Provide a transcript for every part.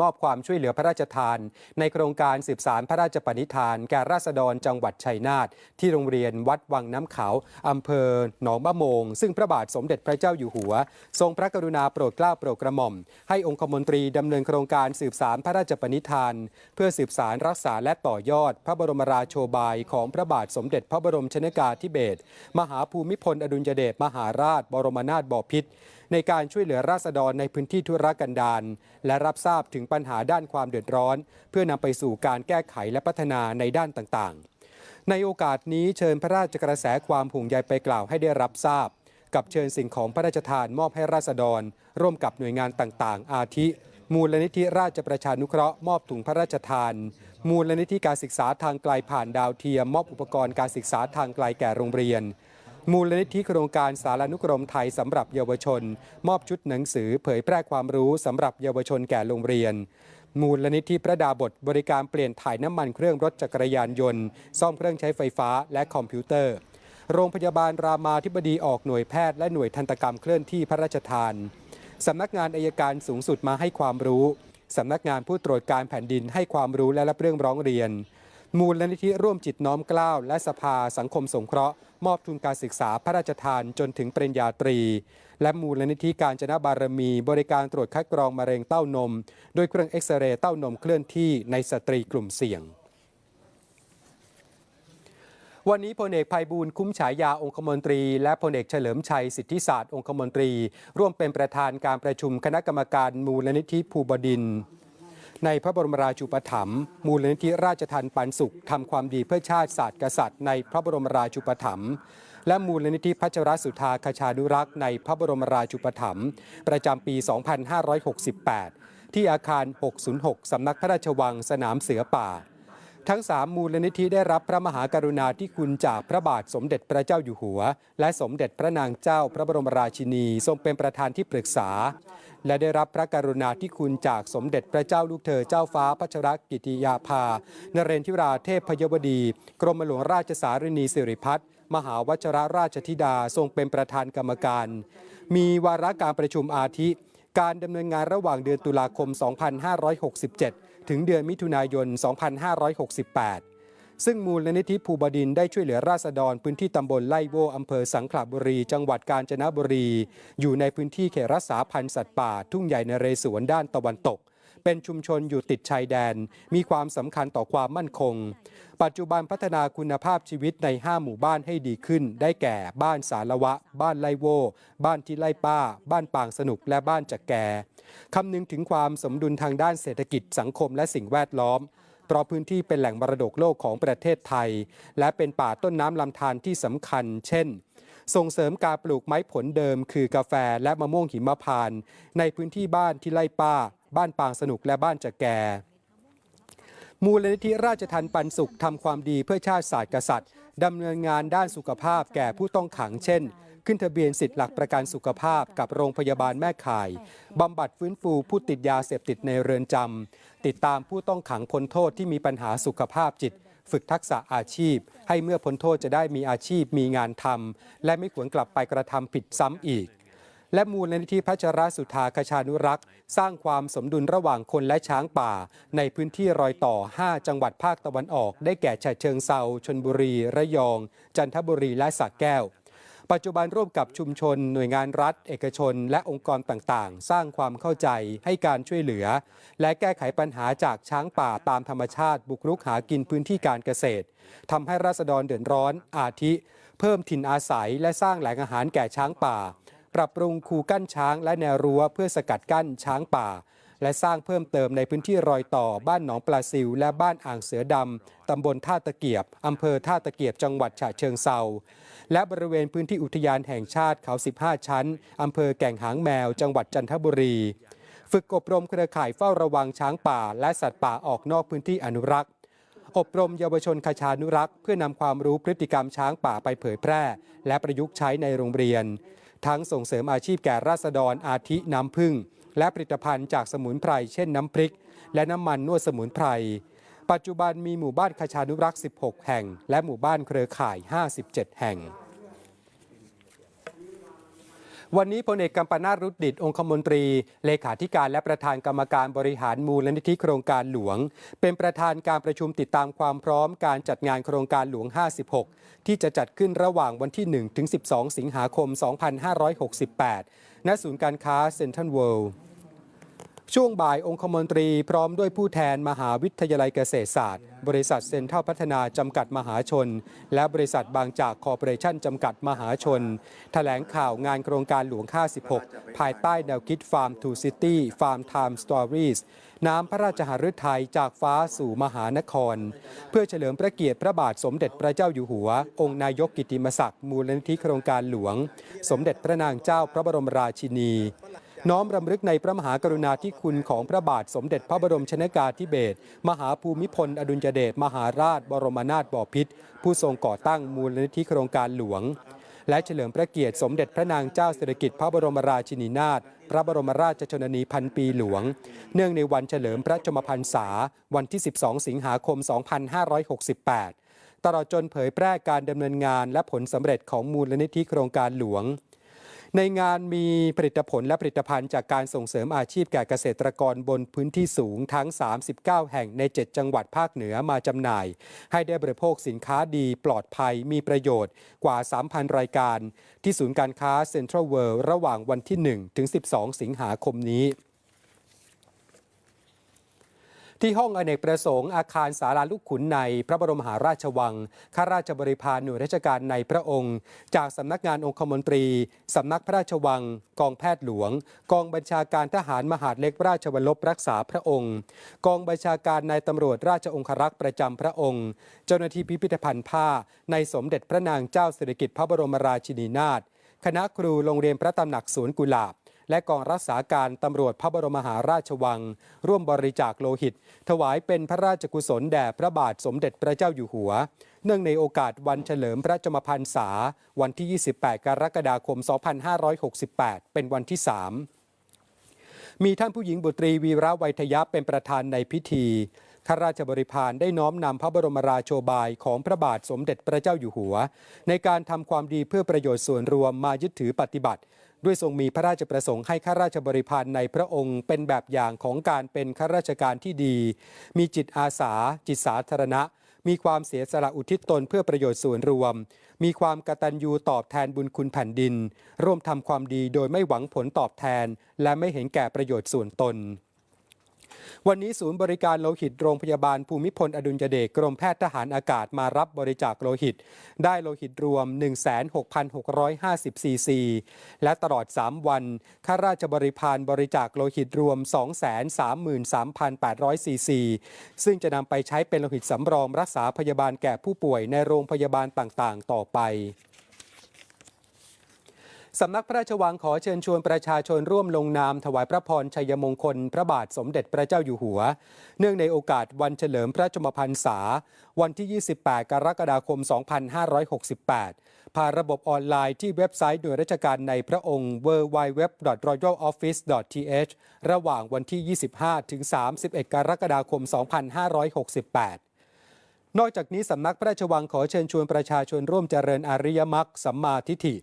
มอบความช่วยเหลือพระราชทาน ในโครงการสืบสารพระราชปณิธาน แก่ราษฎรจังหวัดชัยนาทที่โรงเรียนวัดวังน้ำขาวอำเภอหนองมะโมง ซึ่งพระบาทสมเด็จพระเจ้าอยู่หัว ทรงพระกรุณาโปรดเกล้าโปรดกระหม่อม ให้องคมนตรีดำเนินโครงการสืบสารพระราชปณิธาน เพื่อสืบสารรักษาและต่อยอด พระบรมราโชบายของพระบาทสมเด็จพระบรมชนกาธิเบศรมหาภูมิพลอดุลยเดชมหาราช บรมนาถบพิตร ในการช่วยเหลือราษฎรในพื้นที่ธุรกันดารและรับทราบถึงปัญหาด้านความเดือดร้อน เพื่อนำไปสู่การแก้ไขและพัฒนาในด้านต่างๆ ในโอกาสนี้เชิญพระราชกระแสความห่วงใยไปกล่าวให้ได้รับทราบ กับเชิญสิ่งของพระราชทานมอบให้ราษฎร ร่วมกับหน่วยงานต่างๆ อาทิ มูลนิธิราชประชานุเคราะห์มอบถุงพระราชทาน มูลนิธิการศึกษาทางไกลผ่านดาวเทียมมอบอุปกรณ์การศึกษาทางไกลแก่โรงเรียน มูลนิธิโครงการสารานุกรมไทยสำหรับเยาวชน มอบชุดหนังสือเผยแพร่ความรู้สำหรับเยาวชนแก่โรงเรียน มูลนิธิพระดาบทบริการเปลี่ยนถ่ายน้ำมันเครื่องรถจักรยานยนต์ ซ่อมเครื่องใช้ไฟฟ้าและคอมพิวเตอร์ โรงพยาบาลรามาธิบดีออกหน่วยแพทย์และหน่วยทันตกรรมเคลื่อนที่พระราชทานสำนักงานอายการสูงสุดมาให้ความรู้สำนักงานผู้ตรวจการแผ่นดินให้ความรู้และรับเรื่องร้องเรียน มูลลนิธิร่วมจิตน้อมกล้าวและสภาสังคมสงเคราะห์มอบทุนการศึกษาพระราชทานจนถึงปริญญาตรี และมูลลนิธิการจนบารมี บริการตรวจคัดกรองมะเร็งเต้านม โดยเครื่องเอ็กซเรย์เต้านมเคลื่อนที่ในสตรีกลุ่มเสี่ยงวันนี้พลเอกภัยบูลคุ้มฉายาองคมนตรี และพลเอกเฉลิมชัยสิทธิศาสตร์องคมนตรี ร่วมเป็นประธานการประชุมคณะกรรมการมูลนิธิภูบดินทร์ ในพระบรมราชูปถัมภ์มูลนิธิราชทันปันสุขทำความดีเพื่อชาติศาสตร์กษัตริย์ในพระบรมราชูปถัมภ์และมูลนิธิพัชรสุธาคชาดุรักษ์ในพระบรมราชูปถัมภ์ประจำปี 2568 ที่อาคาร 606 สำนักพระราชวังสนามเสือป่า ทั้ง3มูลนิธิได้รับพระมหากรุณาธิคุณจากพระบาทสมเด็จพระเจ้าอยู่หัว และสมเด็จพระนางเจ้าพระบรมราชินีทรงเป็นประธานที่ปรึกษา และได้รับพระกรุณาธิคุณจากสมเด็จพระเจ้าลูกเธอเจ้าฟ้าพัชรกิติยาภานเรนทิราเทพพยวดี กรมหลวงราชสารินีสิริพัฒน์มหาวชรราชธิดาทรงเป็นประธานกรรมการ มีวาระการประชุมอาทิ การดำเนินงานระหว่างเดือนตุลาคม 2567 ถึงเดือนมิถุนายน 2568 ซึ่งมูลนิธิภูบดินได้ช่วยเหลือราษฎรพื้นที่ตำบลไล่โวอำเภอสังขละบุรี จังหวัดกาญจนบุรี อยู่ในพื้นที่เขตรักษาพันธุ์สัตว์ป่า ทุ่งใหญ่นเรศวรด้านตะวันตก เป็นชุมชนอยู่ติดชายแดน มีความสำคัญต่อความมั่นคง ปัจจุบันพัฒนาคุณภาพชีวิตใน 5 หมู่บ้านให้ดีขึ้น ได้แก่บ้านสารวะ บ้านไลโว บ้านที่ไล่ป้า บ้านปางสนุกและบ้านจักแกคำนึงถึงความสมดุลทางด้านเศรษฐกิจสังคมและสิ่งแวดล้อมเพราะพื้นที่เป็นแหล่งมรดกโลกของประเทศไทย และเป็นป่าต้นน้ำลำธารที่สำคัญ เช่น ส่งเสริมการปลูกไม้ผลเดิมคือกาแฟและมะม่วงหิมพานต์ในพื้นที่บ้านที่ไล่ป้า บ้านปางสนุกและบ้านจักแก่ มูลนิธิราชทันปันสุขทำความดีเพื่อชาติศาสตร์กษัตริย์ดำเนินงานด้านสุขภาพแก่ผู้ต้องขังเช่น ขึ้นทะเบียนสิทธิหลักประกันสุขภาพกับโรงพยาบาลแม่ข่ายบำบัดฟื้นฟูผู้ติดยาเสพติดในเรือนจำติดตามผู้ต้องขังพ้นโทษที่มีปัญหาสุขภาพจิต ฝึกทักษะอาชีพ ให้เมื่อพ้นโทษจะได้มีอาชีพมีงานทำและไม่ควรกลับไปกระทำผิดซ้ำอีก และมูลนิธิพัชรสุธาคชานุรักษ์ สร้างความสมดุลระหว่างคนและช้างป่า ในพื้นที่รอยต่อ 5 จังหวัดภาคตะวันออก ได้แก่ฉะเชิงเซาชนบุรี ระยอง จันทบุรีและสระแก้ว ปัจจุบันร่วมกับชุมชน หน่วยงานรัฐ เอกชน และองค์กรต่างๆ สร้างความเข้าใจให้การช่วยเหลือ และแก้ไขปัญหาจากช้างป่าตามธรรมชาติ บุกรุกหากินพื้นที่การเกษตรทำให้ราษฎรเดือดร้อนอาทิ เพิ่มถิ่นอาศัยและสร้างแหล่งอาหารแก่ช้างป่า ปรับปรุงคูกั้นช้างและแนวรั้วเพื่อสกัดกั้นช้างป่า และสร้างเพิ่มเติมในพื้นที่รอยต่อบ้านหนองปลาซิว และบ้านอ่างเสือดำ ตำบลท่าตะเกียบ อำเภอท่าตะเกียบจังหวัดฉะเชิงเซาและบริเวณพื้นที่อุทยานแห่งชาติเขา 15 ชั้น อำเภอแก่งหางแมว จังหวัดจันทบุรี ฝึกอบรมเครือข่ายเฝ้าระวังช้างป่า และสัตว์ป่าออกนอกพื้นที่อนุรักษ์อบรมเยาวชนคชานุรักษ์ เพื่อนำความรู้พฤติกรรมช้างป่าไปเผยแพร่ และประยุกต์ใช้ในโรงเรียน ทั้งส่งเสริมอาชีพแก่ราษฎรอาทิน้ำผึ้งและผลิตภัณฑ์จากสมุนไพรเช่นน้ำพริก และน้ำมันนวดสมุนไพร ปัจจุบันมีหมู่บ้านคชานุรักษ์ 16 แห่ง และหมู่บ้านเครือข่าย 57 แห่ง วันนี้พลเอกกัมปนาตรุดดิตองคมนตรี เลขาธิการและประธานกรรมการบริหารมูลนิธิโครงการหลวง เป็นประธานการประชุมติดตามความพร้อมการจัดงานโครงการหลวง 56 ที่จะจัดขึ้นระหว่างวันที่ 1 ถึง 12 สิงหาคม 2568 ณ ศูนย์การค้าเซ็นทรัลเวิลด์ ช่วงบ่ายองคมนตรีพร้อมด้วยผู้แทนมหาวิทยาลัยเกษตรศาสตร์ บริษัทเซ็นทรัลพัฒนาจำกัดมหาชน และบริษัทบางจากคอร์ปอเรชั่นจำกัดมหาชนแถลงข่าวงานโครงการหลวง 56 ภายใต้แนวคิด Farm to City Farm Time Stories น้ำพระราชหฤทัยจากฟ้าสู่มหานคร เพื่อเฉลิมพระเกียรติพระบาทสมเด็จพระเจ้าอยู่หัว องค์นายกกิติมศักดิ์มูลนิธิโครงการหลวง สมเด็จพระนางเจ้าพระบรมราชินี น้อมรำลึกในพระมหากรุณาธิคุณของพระบาทสมเด็จพระบรมชนากาธิเบศรมหาภูมิพล อดุลยเดชมหาราช บรมนาถบพิตรผู้ทรงก่อตั้งมูลนิธิโครงการหลวง และเฉลิมพระเกียรติสมเด็จพระนางเจ้าสิริกิติ์พระบรมราชินีนาถพระบรมราชชนนีพันปีหลวง เนื่องในวันเฉลิมพระชมพรรษา วันที่ 12 สิงหาคม 2568 ตลอดจนเผยแพร่การดำเนินงานและผลสำเร็จของมูลนิธิโครงการหลวง ในงานมีผลิตผลและผลิตภัณฑ์จากการส่งเสริมอาชีพแก่เกษตรกรบนพื้นที่สูงทั้ง 39 แห่งใน 7 จังหวัดภาคเหนือมาจำหน่าย ให้ได้บริโภคสินค้าดีปลอดภัยมีประโยชน์กว่า 3,000 รายการ ที่ศูนย์การค้าเซ็นทรัลเวิลด์ระหว่างวันที่ 1 ถึง 12 สิงหาคมนี้ ที่ห้องอเนกประสงค์อาคารสาราลูกขุนในพระบรมหาราชวัง ข้าราชบริพารหน่วยราชการในพระองค์ จากสำนักงานองคมนตรี สำนักพระราชวัง กองแพทย์หลวง กองบัญชาการทหารมหาดเล็กราชวรลบรักษาพระองค์ กองบัญชาการนายตำรวจราชองครักษ์ประจำพระองค์ เจ้าหน้าที่พิพิธภัณฑ์ผ้า ในสมเด็จพระนางเจ้าสิริกิติ์พระบรมราชินีนาถคณะครูโรงเรียนพระตำหนักสวนกุหลาบ และกองรักษาการตำรวจพระบรมหาราชวัง ร่วมบริจาคโลหิต ถวายเป็นพระราชกุศลแด่พระบาทสมเด็จพระเจ้าอยู่หัว เนื่องในโอกาสวันเฉลิมพระชมพรรษา วันที่ 28 กรกฎาคม 2568 เป็นวันที่ 3 มีท่านผู้หญิงบุตรีวีระไวยทยะเป็นประธานในพิธีข้าราชบริพารได้น้อมนำพระบรมราโชบายของพระบาทสมเด็จพระเจ้าอยู่หัว ในการทำความดีเพื่อประโยชน์ส่วนรวมมายึดถือปฏิบัติ ด้วยทรงมีพระราชประสงค์ให้ข้าราชบริพารในพระองค์เป็นแบบอย่างของการเป็นข้าราชการที่ดี มีจิตอาสา จิตสาธารณะ มีความเสียสละอุทิศตนเพื่อประโยชน์ส่วนรวม มีความกตัญญูตอบแทนบุญคุณแผ่นดิน ร่วมทำความดีโดยไม่หวังผลตอบแทน และไม่เห็นแก่ประโยชน์ส่วนตน วันนี้ศูนย์บริการโลหิตโรงพยาบาลภูมิพลอดุลยเดชกรมแพทย์ทหารอากาศมารับบริจาคโลหิต ได้โลหิตรวม 16,650ซีซี และตลอด 3 วันข้าราชบริพารบริจาคโลหิตรวม 233,800ซีซี ซึ่งจะนำไปใช้เป็นโลหิตสำรองรักษาพยาบาลแก่ผู้ป่วยในโรงพยาบาลต่างๆ ต่อไป สำนักพระราชวังขอเชิญชวนประชาชนร่วมลงนาม ถวายพระพรชัยมงคล พระบาทสมเด็จพระเจ้าอยู่หัว เนื่องในโอกาสวันเฉลิมพระชมพรรษา วันที่ 28 กรกฎาคม 2568 ผ่านระบบออนไลน์ที่เว็บไซต์หน่วยราชการในพระองค์ www.royaloffice.th ระหว่างวันที่ 25 ถึง 31 กรกฎาคม 2568นอกจากนี้สำนักพระราชวังขอเชิญชวนประชาชนร่วมเจริญอริยมรรคสัมมาทิฏฐิ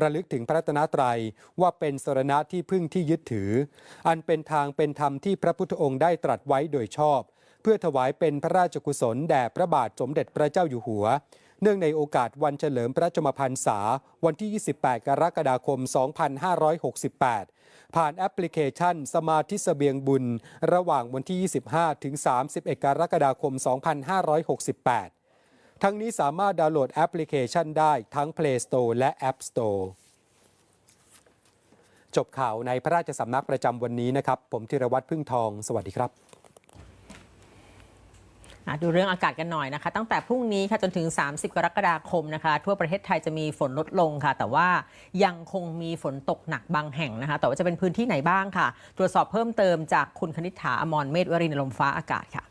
ระลึกถึงพระรัตนตรัยว่าเป็นสรณะที่พึ่งที่ยึดถือ อันเป็นทางเป็นธรรมที่พระพุทธองค์ได้ตรัสไว้โดยชอบ เพื่อถวายเป็นพระราชกุศลแด่พระบาทสมเด็จพระเจ้าอยู่หัว เนื่องในโอกาสวันเฉลิมพระชมพรรษา วันที่ 28 กรกฎาคม 2568 ผ่านแอปพลิเคชัน สมาธิเสบียงบุญ ระหว่างวันที่ 25 ถึง 31 กรกฎาคม 2568 ทั้งนี้สามารถดาวน์โหลดแอปพลิเคชันได้ทั้ง Play Store และ App Store จบข่าวในพระราชสำนักประจำวันนี้นะครับ ผมธีรวัตรพึ่งทอง สวัสดีครับดูเรื่องอากาศกันหน่อยนะคะ ตั้งแต่พรุ่งนี้ค่ะจนถึง 30 กรกฎาคมนะคะ ทั่วประเทศไทยจะมีฝนลดลงค่ะ แต่ว่ายังคงมีฝนตกหนักบางแห่งนะคะ แต่ว่าจะเป็นพื้นที่ไหนบ้างค่ะ ตรวจสอบเพิ่มเติมจากคุณคณิษฐาอมรเมธวรินลมฟ้าอากาศค่ะ